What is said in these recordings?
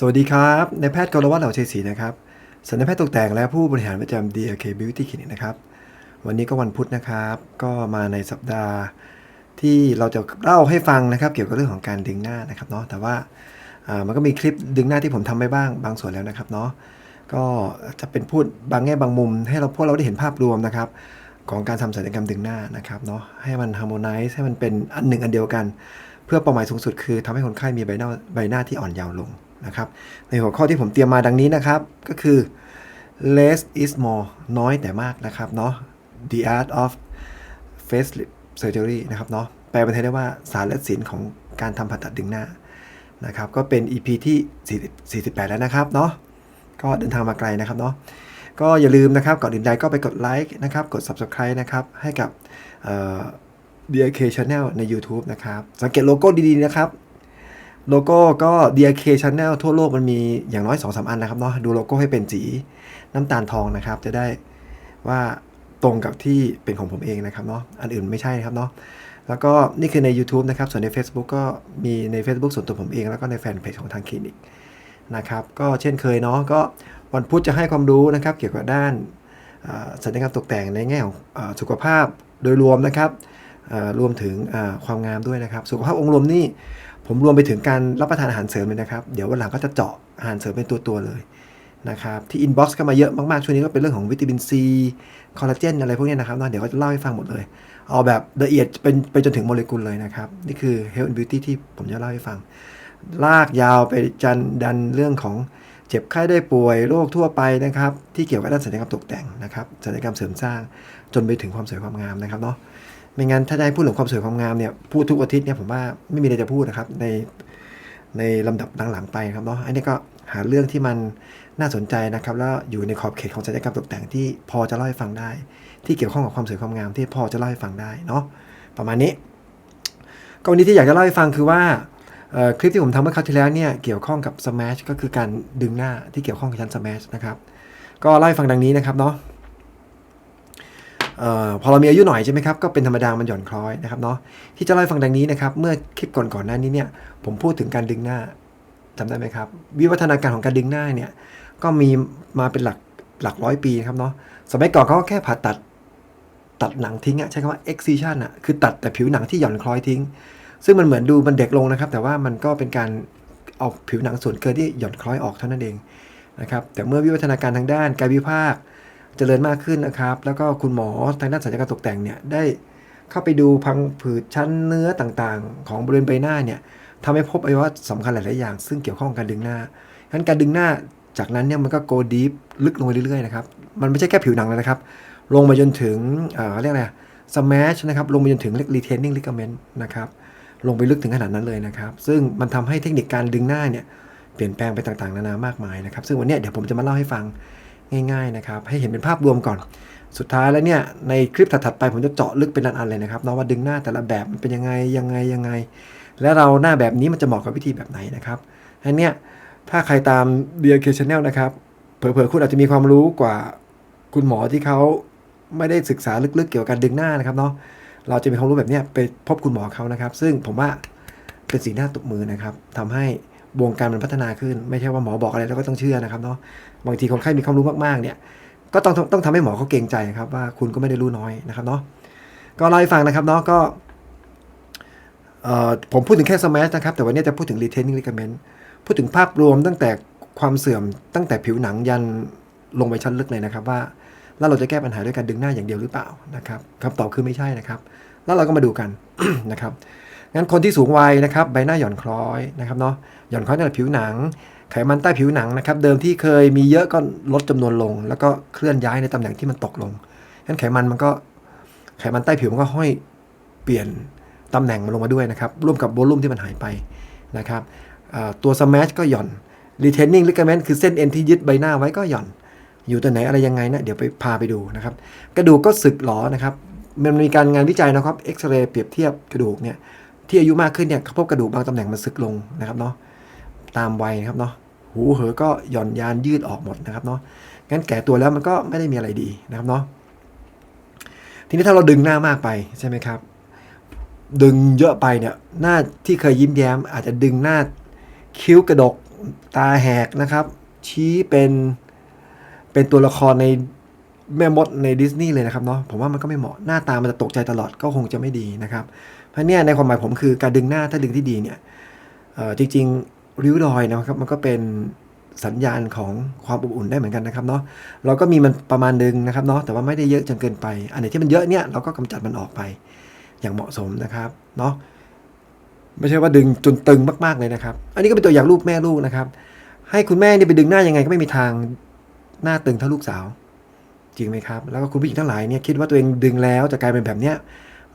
สวัสดีครับนายแพทย์กรวัตเหล่าชัยศรีนะครับสัญญแพทย์ตกแต่งและผู้บริหารประจำ DLK Beauty Clinic นะครับ วันนี้ก็วันพุธนะครับ ก็มาในสัปดาห์ ที่เราจะเล่าให้ฟังนะครับ เกี่ยวกับเรื่องของการดึงหน้านะครับเนาะ แต่ว่ามันก็มีคลิปดึงหน้าที่ผมทำไปบ้างบางส่วนแล้วนะครับเนาะ ก็จะเป็นพูดบางแง่บางมุม ให้เราพวกเราได้เห็นภาพรวมนะครับ ของการทำศัลยกรรมดึงหน้านะครับเนาะ ให้มันฮาร์โมไนซ์ให้มันเป็นอันหนึ่งอันเดียวกัน เพื่อเป้าหมายสูงสุดคือทำให้คนไข้มีใบหน้าใบหน้าที่อ่อนเยาว์ลง นะครับในหัวข้อที่ผมเตรียมมาดังนี้นะครับ ก็คือ less is more น้อยแต่มากนะครับเนาะ the art of face surgery นะครับเนาะแปลเป็นไทยได้ว่าศาสตร์และศิลป์ของการทำผ่าตัดดึงหน้านะครับก็เป็น EP ที่48 แล้วนะครับเนาะก็เดินทางมาไกลนะครับเนาะก็อย่าลืมนะครับก่อนอื่นใดก็ไปกดไลค์นะครับกด Subscribe นะครับให้กับเอ่อ DRK Channel ใน YouTube นะครับ สังเกตโลโก้ดีๆนะครับ โลโก้ก็ DRK Channel ทั่วโลกมันมีอย่างน้อย 2-3อันนะครับเนาะดูโลโก้ให้เป็นสีน้ำตาลทองนะครับ จะได้ว่าตรงกับที่เป็นของผมเองนะครับเนาะอันอื่นไม่ใช่นะครับเนาะแล้วก็นี่คือใน YouTube นะครับ ส่วนใน Facebook ก็มีใน Facebook ส่วนตัวผมเอง แล้วก็ในแฟนเพจของทางคลินิกนะครับ ก็เช่นเคยเนาะก็วันพุธจะให้ความรู้นะครับ เกี่ยวกับด้านอ่าศัลยกรรมตกแต่งในแง่ของอสุขภาพโดยรวมนะครับรวมถึงความงามด้วยนะครับ สุขภาพองค์รวมนี่ ผมรวมไปถึงการรับประทานอาหารเสริมเลยนะครับ เดี๋ยววันหลังก็จะเจาะอาหารเสริมเป็นตัวๆเลยนะครับที่อินบ็อกซ์ก็มาเยอะมากๆ ช่วงนี้ก็เป็นเรื่องของวิตามินซีคอลลาเจนอะไรพวกนี้นะครับเนาะเดี๋ยวก็จะเล่าให้ฟังหมดเลย เอาแบบละเอียดเป็นไปจนถึงโมเลกุลเลยนะครับ นี่คือ Health and Beauty ที่ผมจะเล่าให้ฟัง ลากยาวไปจันดันเรื่องของเจ็บไข้ได้ป่วยโรคทั่วไปนะครับ ที่เกี่ยวกับด้านศัลยกรรมตกแต่งนะครับศัลยกรรมเสริมสร้างจนไปถึงความสวยความงามนะครับเนาะ ไม่งั้นถ้าจะให้พูดถึงความสวยความงามเนี่ยพูดทุกอาทิตย์เนี่ยผมว่าไม่มีอะไรจะพูดนะครับในในลำดับหลังๆไปครับเนาะอันนี้ก็หาเรื่องที่มันน่าสนใจนะครับ แล้วอยู่ในขอบเขตของศัลยกรรมตกแต่งที่พอจะเล่าให้ฟังได้ ที่เกี่ยวข้องกับความสวยความงามที่พอจะเล่าให้ฟังได้เนาะประมาณนี้ก็วันนี้ที่อยากจะเล่าให้ฟังคือว่าเอ่อคลิปที่ผมทำเมื่อคราวที่แล้วเนี่ยเกี่ยวข้องกับ smash ก็คือการดึงหน้าที่เกี่ยวข้องกับชั้น smash นะครับก็เล่าให้ฟังดังนี้นะครับเนาะ พอเรามีอายุหน่อยใช่ไหมครับก็เป็นธรรมดามันหย่อนคล้อยนะครับเนาะที่จะเล่าให้ฟังดังนี้นะครับเมื่อคลิปก่อนๆหน้านี้เนี่ยผมพูดถึงการดึงหน้าจำได้ไหมครับวิวัฒนาการของการดึงหน้าเนี่ยก็มีมาเป็นหลักหลักร้อยปีครับเนาะสมัยก่อนเขาก็แค่ผ่าตัดตัดหนังทิ้งอะใช้คำว่า excision อะคือตัดแต่ผิวหนังที่หย่อนคล้อยทิ้ง ซึ่งมันเหมือนดูมันเด็กลงนะครับ แต่ว่ามันก็เป็นการเอาผิวหนังส่วนเกินที่หย่อนคล้อยออกเท่านั้นเองนะครับแต่เมื่อวิวัฒนาการทางด้านกายวิภาค เจริญมากขึ้นนะครับ แล้วก็คุณหมอทางด้านศัลยกรรมตกแต่งเนี่ยได้เข้าไปดูพังผืดชั้นเนื้อต่างๆ ของบริเวณใบหน้าเนี่ยทำให้พบอวัยวะสำคัญหลายๆอย่าง ซึ่งเกี่ยวข้องกับการดึงหน้าฉะนั้นการดึงหน้าจากนั้นเนี่ยมันก็โกดีฟลึกลงไปเรื่อยๆนะครับ มันไม่ใช่แค่ผิวหนังแล้วนะครับ ลงมาจนถึงเอ่อเรียกอะไรสแมชนะครับ ลงไปจนถึงเรียก retaining ligament นะครับ ลงไปลึกถึงขนาดนั้นเลยนะครับ ซึ่งมันทำให้เทคนิคการดึงหน้าเนี่ยเปลี่ยนแปลงไปต่างๆ นานามากมายนะครับ ซึ่งวันนี้เดี๋ยวผมจะมาเล่าให้ฟัง ง่ายๆนะครับ ให้เห็นเป็นภาพรวมก่อน สุดท้ายแล้วเนี่ย ในคลิปถัดๆไปผมจะเจาะลึกเป็นอันๆเลยนะครับเนาะว่าดึงหน้าแต่ละแบบมันเป็นยังไงยังไงยังไง และเราหน้าแบบนี้มันจะเหมาะกับวิธีแบบไหนนะครับอันเนี้ยถ้าใครตาม DRK Channel นะครับเผลอๆคุณอาจจะมีความรู้กว่าคุณหมอที่เขาไม่ได้ศึกษาลึกๆเกี่ยวกับการดึงหน้านะครับเนาะเราจะมีความรู้แบบเนี้ยไปพบคุณหมอเขานะครับ ซึ่งผมว่าเป็นสีหน้าตบมือนะครับทำให้ วงการมันพัฒนาขึ้น ไม่ใช่ว่าหมอบอกอะไรแล้วก็ต้องเชื่อนะครับเนาะบางทีคนไข้มีความรู้มากๆเนี่ยก็ต้องต้องทำให้หมอเขาเกรงใจครับว่าคุณก็ไม่ได้รู้น้อยนะครับเนาะก็เล่าให้ฟังนะครับเนาะก็ผมพูดถึงแค่สมัชนะครับ แต่วันนี้จะพูดถึง retaining ligament พูดถึงภาพรวมตั้งแต่ความเสื่อมตั้งแต่ผิวหนังยันลงไปชั้นลึกเลยนะครับว่า แล้วเราจะแก้ปัญหาด้วยการดึงหน้าอย่างเดียวหรือเปล่านะครับคำตอบคือไม่ใช่นะครับ แล้วเราก็มาดูกันนะครับงั้นคนที่สูงวัยนะครับ ใบหน้าหย่อนคล้อยนะครับเนาะ หย่อนคล้อยในผิวหนัง ไขมันใต้ผิวหนังนะครับ เดิมที่เคยมีเยอะก็ลดจำนวนลง แล้วก็เคลื่อนย้ายในตำแหน่งที่มันตกลงงั้นไขมันมันก็ไขมันใต้ผิวมันก็ห้อยเปลี่ยนตำแหน่งมันลงมาด้วยนะครับ ร่วมกับโวลุ่มที่มันหายไปนะครับตัว smash ก็หย่อน retaining ligament คือเส้นเอ็นที่ยึดใบหน้าไว้ก็หย่อน อยู่ตัวไหนอะไรยังไงนะเดี๋ยวไปพาไปดูนะครับ กระดูกก็สึกหรอนะครับ มันมีการงานวิจัยนะครับเอ็กซเรย์เปรียบเทียบกระดูกเนี่ยที่อายุมากขึ้นเนี่ยเขาพบกระดูกบางตำแหน่งมันสึกลงนะครับเนาะ ตามวัยนะครับเนาะหูเหอก็หย่อนยานยืดออกหมดนะครับเนาะงั้นแก่ตัวแล้วมันก็ไม่ได้มีอะไรดีนะครับเนาะทีนี้ถ้าเราดึงหน้ามากไปใช่ไหมครับ ดึงเยอะไปเนี่ยหน้าที่เคยยิ้มแย้ม อาจจะดึงหน้าคิ้วกระดกตาแหกนะครับ ชี้เป็นเป็นตัวละครในแม่มดในดิสนีย์เลยนะครับเนาะผมว่ามันก็ไม่เหมาะหน้าตามันจะตกใจตลอดก็คงจะไม่ดีนะครับ เพราะเนี่ยในความหมายผมคือการดึงหน้าถ้าดึงที่ดีเนี่ยจริงๆ ริ้วรอยนะครับมันก็เป็นสัญญาณของความอบอุ่นได้เหมือนกันนะครับเนาะเราก็มีมันประมาณนึงนะครับเนาะแต่ว่าไม่ได้เยอะจนเกินไป อันไหนที่มันเยอะเนี่ยเราก็กำจัดมันออกไปอย่างเหมาะสมนะครับเนาะไม่ใช่ว่าดึงจนตึงมากๆเลยนะครับ อันนี้ก็เป็นตัวอย่างรูปแม่ลูกนะครับ ให้คุณแม่เนี่ยไปดึงหน้ายังไงก็ไม่มีทางหน้าตึงเท่าลูกสาว จริงไหมครับ แล้วก็คุณผู้หญิงทั้งหลายเนี่ยคิดว่าตัวเองดึงแล้วจะกลายเป็นแบบเนี้ย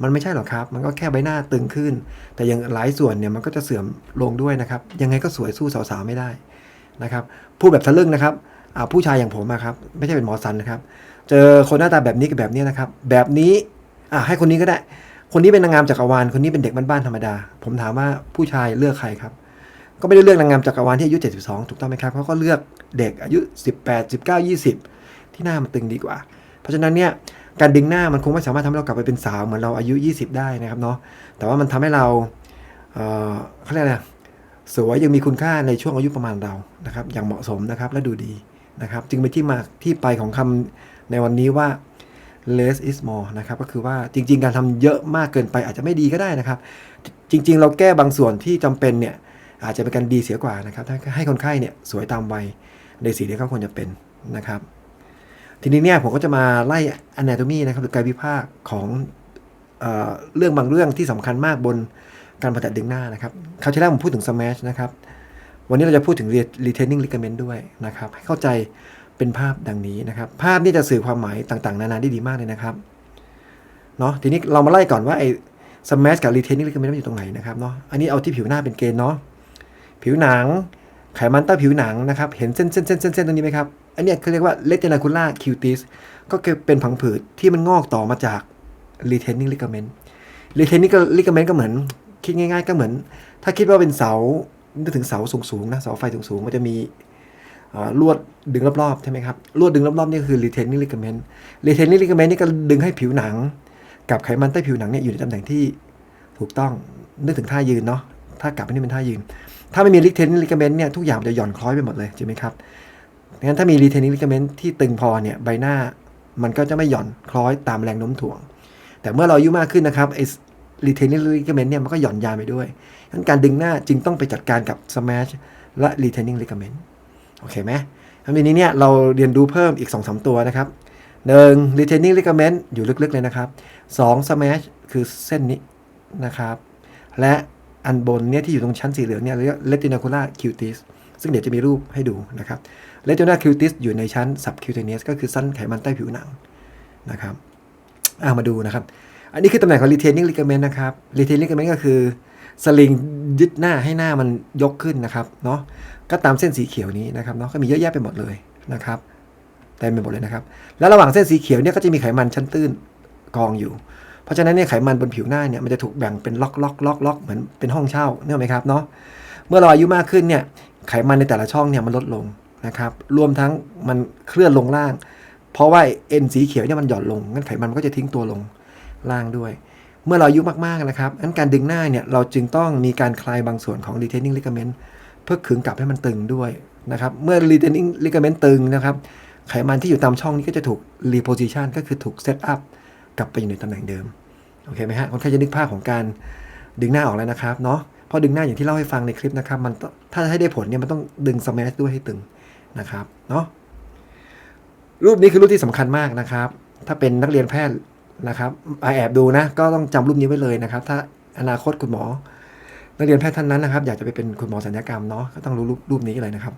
มันไม่ใช่หรอกครับ มันก็แค่ใบหน้าตึงขึ้น แต่อย่างหลายส่วนเนี่ยมันก็จะเสื่อมลงด้วยนะครับ ยังไงก็สวยสู้สาวๆไม่ได้นะครับ พูดแบบทะลึ่งนะครับอ่าผู้ชายอย่างผมอะครับ ไม่ใช่เป็นหมอสันนะครับ เจอคนหน้าตาแบบนี้กับแบบนี้นะครับ แบบนี้อะให้คนนี้ก็ได้ คนนี้เป็นนางงามจักรวาล คนนี้เป็นเด็กบ้านๆธรรมดา ผมถามว่าผู้ชายเลือกใครครับก็ไม่ได้เลือกนางงามจักรวาลที่อายุ 72 ถูกต้องไหมครับเขาก็เลือกเด็กอายุ 18 19 20 ที่หน้ามันตึงดีกว่า เพราะฉะนั้นเนี่ย การดึงหน้ามันคงไม่สามารถทำให้เรากลับไปเป็นสาวเหมือนเราอายุ 20 ได้นะครับเนาะแต่ว่ามันทำให้เราเขาเรียกอะไรสวยยังมีคุณค่าในช่วงอายุประมาณเรานะครับ อย่างเหมาะสมนะครับและดูดีนะครับ จึงเป็นที่มาที่ไปของคำในวันนี้ว่า less is more นะครับก็คือว่าจริง ๆ การทำเยอะมากเกินไปอาจจะไม่ดีก็ได้นะครับ จริง ๆ เราแก้บางส่วนที่จำเป็นเนี่ยอาจจะเป็นการดีเสียกว่านะครับให้คนไข้เนี่ยสวยตามวัยในสิ่งที่เขาควรจะเป็นนะครับ ทีนี้เนี่ยผมก็จะมาไล่ anatomy นะครับหรือกายวิภาคของเอเรื่องบางเรื่องที่สำคัญมากบนการผ่าตัดดึงหน้านะครับคราวที่แล้วผมพูดถึง smash นะครับ วันนี้เราจะพูดถึง retaining ligament ด้วยนะครับ ให้เข้าใจเป็นภาพดังนี้นะครับ ภาพนี่จะสื่อความหมายต่างๆ นานาได้ดีมากเลยนะครับเนาะทีนี้เรามาไล่ก่อนว่าไอ้ smash กับ retaining ligament มันอยู่ตรงไหนนะครับเนาะอันนี้เอาที่ผิวหน้าเป็นเกณฑ์เนาะผิวหนัง ไขมันใต้ผิวหนังนะครับ เห็นเส้นเส้นเส้นเส้นเส้นตรงนี้ไหมครับ อันนี้เขาเรียกว่า retinacular cutis ก็คือเป็นผังผืดที่มันงอกต่อมาจาก retaining ligament retaining ligament ก็เหมือน คิดง่ายๆ ก็เหมือน ถ้าคิดว่าเป็นเสานึกถึงเสาสูงๆนะเสาไฟสูงๆมันจะมีลวดดึงรอบๆใช่ไหมครับลวดดึงรอบๆนี่คือ retaining ligament retaining ligament นี่ก็ดึงให้ผิวหนัง กับไขมันใต้ผิวหนังเนี่ยอยู่ในตำแหน่งที่ถูกต้องนึกถึงท่ายืนเนาะถ้ากลับไปนี่เป็นท่ายืน ถ้าไม่มี retaining ligament เนี่ยทุกอย่างจะหย่อนคล้อยไปหมดเลยใช่ไหมครับงั้นถ้ามี retaining ligament ที่ตึงพอเนี่ยใบหน้ามันก็จะไม่หย่อนคล้อยตามแรงโน้มถ่วง แต่เมื่อเราอายุมากขึ้นนะครับไอ้ retaining ligament เนี่ยมันก็หย่อนยานไปด้วยงั้นการดึงหน้าจึงต้องไปจัดการกับ smash และ retaining ligament โอเคไหมทีนี้เนี่ยเราเรียนรู้เพิ่มอีก 2-3 ตัวนะครับหนึ่ง retaining ligament อยู่ลึกๆเลยนะครับสอง smash คือเส้นนี้นะครับ และ อันบนเนี่ยที่อยู่ตรงชั้นสีเหลืองเนี่ยเรียก retinacular cutis ซึ่งเดี๋ยวจะมีรูปให้ดูนะครับ retinacular cutis อยู่ในชั้น subcutaneous ก็คือสั้นไขมันใต้ผิวหนังนะครับอามาดูนะครับ อันนี้คือตำแหน่งของ retaining ligament นะครับ retaining ligament ก็คือสลิงยึดหน้าให้หน้ามันยกขึ้นนะครับเนาะก็ตามเส้นสีเขียวนี้นะครับเนาะก็มีเยอะแยะไปหมดเลยนะครับเต็มไปหมดเลยนะครับ แล้วระหว่างเส้นสีเขียวเนี่ยก็จะมีไขมันชั้นตื้นกองอยู่ ราะฉะนั้นเนี่ยไขมันบนผิวหน้าเนี่ยมันจะถูกแบ่งเป็นล็อกล็อกล็อกล็อกเหมือนเป็นห้องเช่าเนี่ยไหมครับเนาะเมื่อเราอายุมากขึ้นเนี่ยไขมันในแต่ละช่องเนี่ยมันลดลงนะครับรวมทั้งมันเคลื่อนลงล่าง เพราะว่าเอ็นสีเขียวเนี่ยมันหย่อนลงงั้นไขมันมันก็จะทิ้งตัวลงล่างด้วย เมื่อเราอายุมากๆนะครับงั้นการดึงหน้าเนี่ยเราจึงต้องมีการคลายบางส่วนของ retaining ligament เพื่อขึงกลับให้มันตึงด้วยนะครับเมื่อ retaining ligament ตึงนะครับไขมันที่อยู่ตามช่องนี้ก็จะถูก reposition ก็คือถูก set up กลับไปอยู่ในตำแหน่งเดิม อเคไหมฮะคนไข้จะนึกภาพของการดึงหน้าออกแล้วนะครับเนาะพราะดึงหน้าอย่างที่เล่าให้ฟังในคลิปนะครับ มันต้องถ้าให้ได้ผลเนี่ยมันต้องดึงสมาร์ด้วยให้ตึงนะครับเนาะรูปนี้คือรูปที่สำคัญมากนะครับ ถ้าเป็นนักเรียนแพทย์นะครับมาแอบดูนะ ก็ต้องจำรูปนี้ไว้เลยนะครับ ถ้าอนาคตคุณหมอ นักเรียนแพทย์ท่านนั้นนะครับ อยากจะไปเป็นคุณหมอศัลยกรรมเนาะก็ต้องรู้รูปรูปนี้เลยนะครับ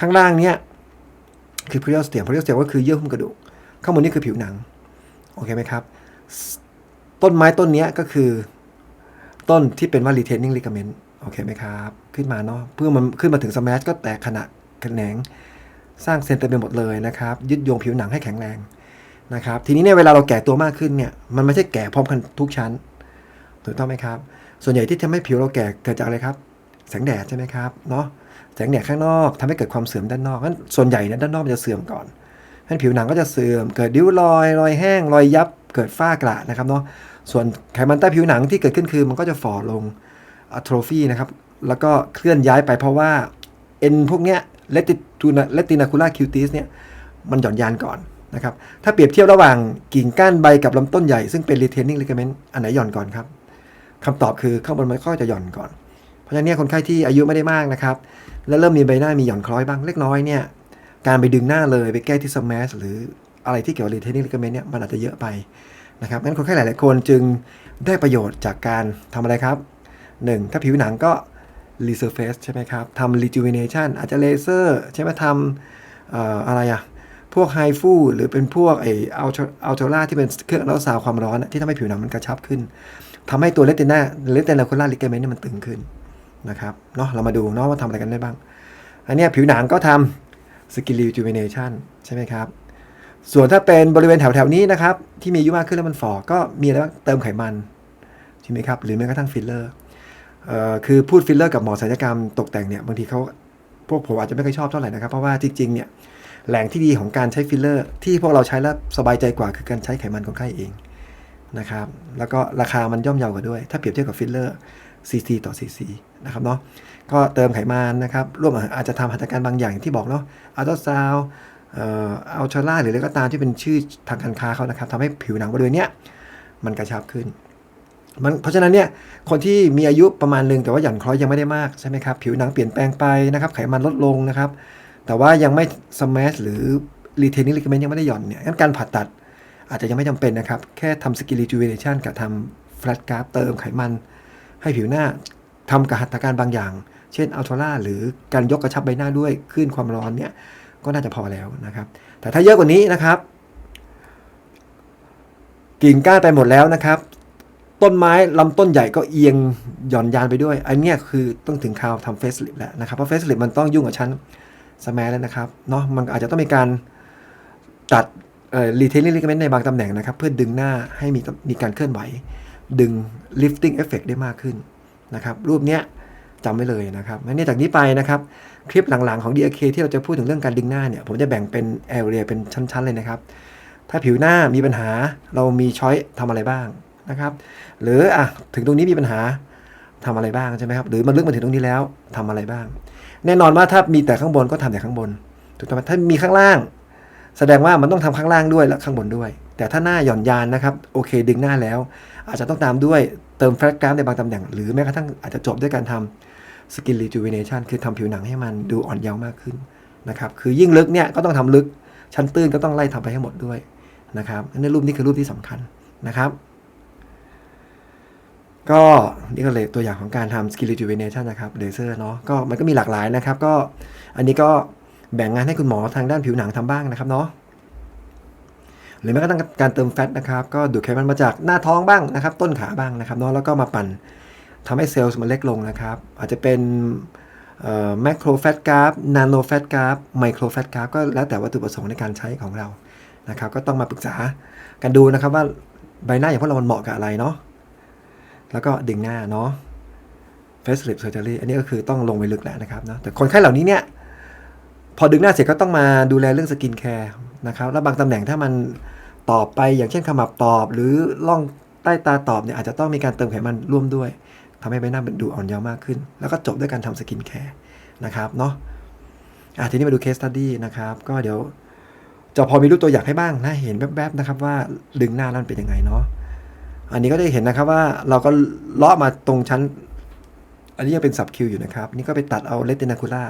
ข้างล่างเนี่ยคือ p e r i o s t e m p e r i o s t e m ก็คือเยื่อหุ้มกระดูก ข้างบนนี้คือผิวหนังโอเคไหมครับ ต้นไม้ต้นนี้ก็คือ ต้นที่เป็นว่า retaining ligament โอเคไหมครับ ขึ้นมาเนาะเพื่อมันขึ้นมาถึง smash ก็แตกขนาดแขนงสร้างเซนเตอร์ไปหมดเลยนะครับ ยึดโยงผิวหนังให้แข็งแรงนะครับ ทีนี้เนี่ยเวลาเราแก่ตัวมากขึ้นเนี่ย มันไม่ใช่แก่พร้อมกันทุกชั้น ถูกต้องไหมครับ ส่วนใหญ่ที่ทำให้ผิวเราแก่เกิดจากอะไรครับ แสงแดดใช่ไหมครับ เนาะแสงแดดข้างนอกทำให้เกิดความเสื่อมด้านนอกงั้นส่วนใหญ่เนี่ยด้านนอกมันจะเสื่อมก่อนงั้นผิวหนังก็จะเสื่อม เกิดริ้วรอย รอยแห้ง รอยยับ เกิดฝ้ากระนะครับเนาะ ส่วนไขมันใต้ผิวหนังที่เกิดขึ้นคือมันก็จะฝ่อลงอะโทรฟีนะครับ แล้วก็เคลื่อนย้ายไปเพราะว่าเอ็นพวกเนี้ยเลติทูนาเลตินาคูล่าคิวติสเนี่ยมันหย่อนยานก่อนนะครับ ถ้าเปรียบเทียบระหว่างกิ่งก้านใบกับลำต้นใหญ่ซึ่งเป็น retaining ligament อันไหนหย่อนก่อนครับคำตอบคือข้างบนมันก็จะหย่อนก่อน เพราะฉะนั้นเนี่ยคนไข้ที่อายุไม่ได้มากนะครับ แล้วเริ่มมีใบหน้ามีหย่อนคล้อยบ้างเล็กน้อยเนี่ยการไปดึงหน้าเลยไปแก้ที่สมาชหรืออะไรที่เกี่ยวกับ retaining ligament เนี่ยมันอาจจะเยอะไป นะครับงั้นคนไข้หลาย ๆ คนจึงได้ประโยชน์จากการทำอะไรครับ 1. ถ้าผิวหนังก็ resurface ใช่ไหมครับทำ rejuvenation อาจจะเลเซอร์ใช่ไหมทำอออะไรอะพวกไฮฟูหรือเป็นพวกไออัลอัลโทราที่เป็นเครื่องรักษาความร้อนที่ทำให้ผิวหนังมันกระชับขึ้นทำให้ตัวเลติน่าเลตินาคูล่าลิเกเมนต์เนี่ยมันตึงขึ้นนะครับเนาะเรามาดูเนาะว่าทำอะไรกันได้บ้าง อันนี้ผิวหนังก็ทำ skin rejuvenation ใช่ไหมครับ ส่วนถ้าเป็นบริเวณแถวๆนี้นะครับที่มีอายุมากขึ้นแล้วมันฝ่อก็มีอะไรบ้างเติมไขมันใช่ไหมครับหรือแม้กระทั่งฟิลเลอร์คือพูดฟิลเลอร์กับหมอศัลยกรรมตกแต่งเนี่ยบางทีเขาพวกผมอาจจะไม่ค่อยชอบเท่าไหร่นะครับ เพราะว่าจริงๆเนี่ยแหล่งที่ดีของการใช้ฟิลเลอร์ ที่พวกเราใช้แล้วสบายใจกว่าคือการใช้ไขมันคนไข้เองนะครับแล้วก็ราคามันย่อมเยาวกว่าด้วย ถ้าเปรียบเทียบกับฟิลเลอร์ซีซีต่อซีซีนะครับเนาะก็เติมไขมันนะครับร่วมอาจจะทำหัตถการบางอย่างที่บอกเนาะอัลตราซาวด์ อ่ออัลทราหรืออะไรก็ตามที่เป็นชื่อทางการค้าเขานะครับทำให้ผิวหนังบริเวณเนี้ยมันกระชับขึ้นมันเพราะฉะนั้นเนี่ยคนที่มีอายุประมาณหนึ่งแต่ว่าหย่อนคล้อยยังไม่ได้มากใช่ไหมครับผิวหนังเปลี่ยนแปลงไปนะครับไขมันลดลงนะครับ แต่ว่ายังไม่สมาชหรือรีเทนนิ่งลิกเมนยังไม่ได้หย่อนเนี่ยงั้นการผ่าตัดอาจจะยังไม่จำเป็นนะครับ แค่ทำสกิล r ิจูเวเนชันกับทำแฟลตกราฟเติมไขมัน ให้ผิวหน้าทำกับหัตถการบางอย่าง เช่นอัลโทราหรือการยกกระชับใบหน้าด้วยคลื่นความร้อนเนี่ย ก็น่าจะพอแล้วนะครับ แต่ถ้าเยอะกว่านี้นะครับ กิ่งก้านไปหมดแล้วนะครับ ต้นไม้ลำต้นใหญ่ก็เอียงหย่อนยานไปด้วย อันเนี้ยคือต้องถึงคราวทำเฟสลิปแล้วนะครับ เพราะเฟสลิปมันต้องยุ่งกับชั้นสแมแล้วนะครับเนาะมันอาจจะต้องมีการตัดเอ่อรีเทนนิ่งลิกเมนต์ในบางตำแหน่งนะครับ เพื่อดึงหน้าให้มีมีการเคลื่อนไหว ดึง lifting effect ได้มากขึ้นนะครับ รูปเนี้ย จำไว้เลยนะครับนเนี่ยจากนี้ไปนะครับ คลิปหลังๆของ DRK ที่เราจะพูดถึงเรื่องการดึงหน้าเนี่ย ผมจะแบ่งเป็น area เป็นชั้นๆเลยนะครับ ถ้าผิวหน้ามีปัญหาเรามีช้อยทำอะไรบ้างนะครับ หรืออะถึงตรงนี้มีปัญหาทำอะไรบ้างใช่ไหมครับ หรือมันลึกมาถึงตรงนี้แล้วทำอะไรบ้าง แน่นอนว่าถ้ามีแต่ข้างบนก็ทำแต่ข้างบน ถูกต้องไหมถ้ามีข้างล่าง แสดงว่ามันต้องทำข้างล่างด้วยและข้างบนด้วย แต่ถ้าหน้าหย่อนยานนะครับโอเค ดึงหน้าแล้ว อาจจะต้องตามด้วยเติมแฟลตกราฟในบางตำแหน่ง หรือแม้กระทั่งอาจจะจบด้วยการทำ สกินรีจูเวเนชันคือทำผิวหนังให้มันดูอ่อนเยาว์มากขึ้นนะครับ คือยิ่งลึกเนี่ยก็ต้องทำลึก ชั้นตื้นก็ต้องไล่ทำไปให้หมดด้วยนะครับอันนี้รูปนี้คือรูปที่สำคัญนะครับ ก็นี่ก็เลยตัวอย่างของการทำ Skin Rejuvenation นะครับเลเซอร์เนาะ ก็มันก็มีหลากหลายนะครับ ก็อันนี้ก็แบ่งงานให้คุณหมอทางด้านผิวหนังทำบ้างนะครับเนาะหรือแม้กระทั่งการเติมแฟตนะครับ ก็ดูดไขมันมาจากหน้าท้องบ้างนะครับ ต้นขาบ้างนะครับเนาะแล้วก็มาปั่น ทำให้เซลล์มันเล็กลงนะครับ อาจจะเป็นแมคโครแฟตกราฟนาโนแฟตกราฟไมโครแฟตกราฟก็แล้วแต่วัตถุประสงค์ในการใช้ของเรานะครับ ก็ต้องมาปรึกษากันดูนะครับว่าใบหน้าอย่างพวกเรามันเหมาะกับอะไรเนาะแล้วก็ดึงหน้าเนาะ facelift surgery อันนี้ก็คือต้องลงไปลึกแล้วนะครับเนาะแต่คนไข้เหล่านี้เนี่ย พอดึงหน้าเสร็จก็ต้องมาดูแลเรื่องสกินแคร์นะครับ แล้วบางตำแหน่งถ้ามันตอบไปอย่างเช่นขมับตอบ หรือล่องใต้ตาตอบเนี่ยอาจจะต้องมีการเติมไขมันร่วมด้วย ทำให้ใบหน้าดูอ่อนเยาว์มากขึ้น แล้วก็จบด้วยการทำสกินแคร์นะครับเนาะอะทีนี้มาดู case study นะครับก็เดี๋ยวจะพอมีรูปตัวอย่างให้บ้างนะเห็นแวบๆนะครับว่าดึงหน้านั่นเป็นยังไงเนาะอันนี้ก็ได้เห็นนะครับว่าเราก็เลาะมาตรงชั้น อันนี้ยังเป็นสับคิวอยู่นะครับ นี่ก็ไปตัดเอาเลตินาคูล่า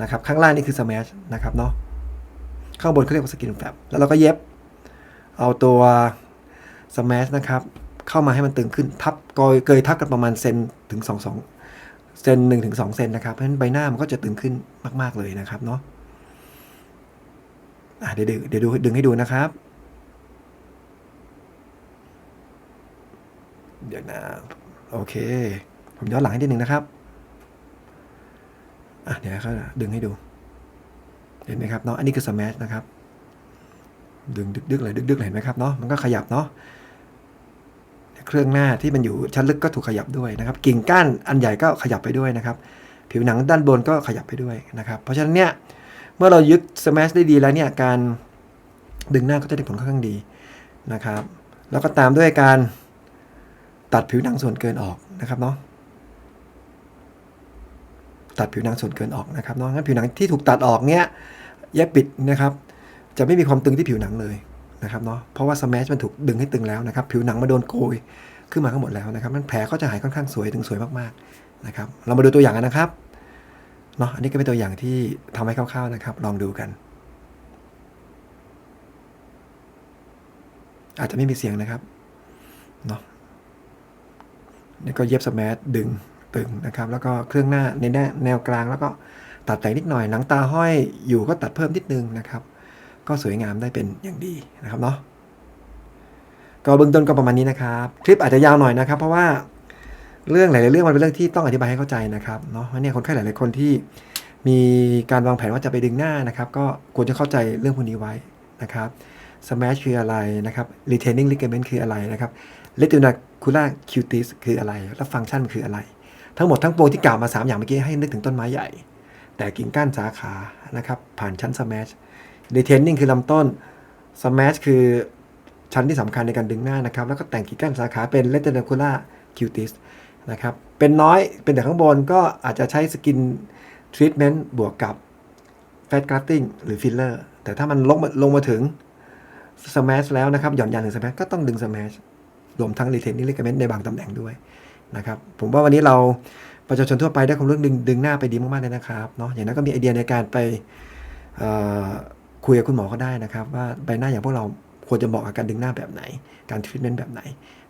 นะครับข้างล่างนี่คือสแมชนะครับเนาะข้างบนเขาเรียกว่าสกินแฟบแล้วเราก็เย็บ เอาตัวสแมชนะครับ เข้ามาให้มันตึงขึ้นทับกอยเกยทับกันประมาณเซนถึงสองสองเซนหนึ่งถึงสองเซนนะครับเพราะฉะนั้นใบหน้ามันก็จะตึงขึ้นมาก ๆเลยนะครับเนาะะเดี๋ยวเดี๋ยวดูดึงให้ดูนะครับ เดี๋ยวนะโอเค ผมย้อนหลังให้นิดนึงนะครับอะเดี๋ยวเขาดึงให้ดู เห็นไหมครับเนาะอันนี้คือสแมชนะครับ ดึงดึกๆเลยดึกๆเลยเห็นไหมครับเนาะมันก็ขยับเนาะ เครื่องหน้าที่มันอยู่ชั้นลึกก็ถูกขยับด้วยนะครับ กิ่งก้านอันใหญ่ก็ขยับไปด้วยนะครับ ผิวหนังด้านบนก็ขยับไปด้วยนะครับ เพราะฉะนั้นเนี่ยเมื่อเรายึดสแมชได้ดีแล้วเนี่ยการดึงหน้าก็จะได้ผลค่อนข้างดีนะครับ แล้วก็ตามด้วยการตัดผิวหนังส่วนเกินออกนะครับเนาะตัดผิวหนังส่วนเกินออกนะครับเนาะงั้นผิวหนังที่ถูกตัดออกเนี้ยแยบปิดนะครับ จะไม่มีความตึงที่ผิวหนังเลย นะครับเนาะเพราะว่าสแมชมันถูกดึงให้ตึงแล้วนะครับผิวหนังมาโดนโกยขึ้นมาทั้งหมดแล้วนะครับมันแผลก็จะหายค่อนข้างสวยถึงสวยมากๆนะครับเรามาดูตัวอย่างกันนะครับเนาะอันนี้ก็เป็นตัวอย่างที่ทำให้คร่าวๆนะครับ ลองดูกัน อาจจะไม่มีเสียงนะครับเนาะนี่ก็เย็บสแมชดึงตึงนะครับ แล้วก็เครื่องหน้าในแนวแนวกลางแล้วก็ตัดแต่งนิดหน่อยหนังตาห้อยอยู่ก็ตัดเพิ่มนิดนึงนะครับ ก็สวยงามได้เป็นอย่างดีนะครับเนาะก็เบื้องต้นก็ประมาณนี้นะครับ คลิปอาจจะยาวหน่อยนะครับ เพราะว่าเรื่องหลายๆเรื่องมันเป็นเรื่องที่ต้องอธิบายให้เข้าใจนะครับเนาะเพราะเนี่ยคนไข้หลายๆคนที่มีการวางแผนว่าจะไปดึงหน้านะครับ ก็ควรจะเข้าใจเรื่องพวกนี้ไว้นะครับ smash คืออะไรนะครับ retaining ligament คืออะไรนะครับ retinacular cutis คืออะไร และฟังก์ชันคืออะไร ทั้งหมดทั้งปวงที่กล่าวมา 3 อย่างเมื่อกี้ให้นึกถึงต้นไม้ใหญ่ แต่กิ่งก้านสาขานะครับผ่านชั้น smash retaining คือลำต้น smash คือชั้นที่สำคัญในการดึงหน้านะครับ แล้วก็แต่งกิ่งก้านสาขาเป็น retinacular cutis นะครับ เป็นน้อยเป็นแต่ข้างบนก็อาจจะใช้สกินทรีทเมนต์บวกกับ fat grafting หรือ filler แต่ถ้ามันลงมาลงมาถึง smash แล้วนะครับ หย่อนยานถึง smash ก็ต้องดึง smash รวมทั้ง retaining ligament ในบางตำแหน่งด้วยนะครับ ผมว่าวันนี้เราประชาชนทั่วไปได้ความรู้ดึงดึงหน้าไปดีมากๆเลยนะครับเนาะอย่างนั้นก็มีไอเดียในการไปเอ่อ คุยกับคุณหมอก็ได้นะครับ ว่าใบหน้าอย่างพวกเราควรจะเหมาะกับการดึงหน้าแบบไหน การทรีทเมนต์แบบไหน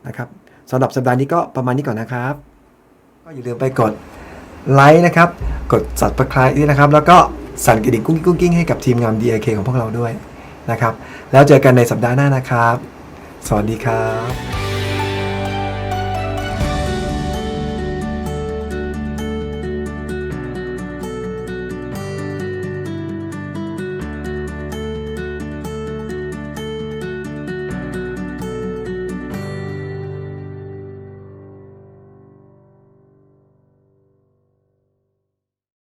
นะครับสำหรับสัปดาห์นี้ก็ประมาณนี้ก่อนนะครับ ก็อย่าลืมไปกดไลค์นะครับ กด subscribe ด้วยนะครับ แล้วก็สั่นกระดิ่งกุ้งกุ้งกิ้งให้กับทีมงาน DIK ของพวกเราด้วยนะครับ แล้วเจอกันในสัปดาห์หน้านะครับ สวัสดีครับ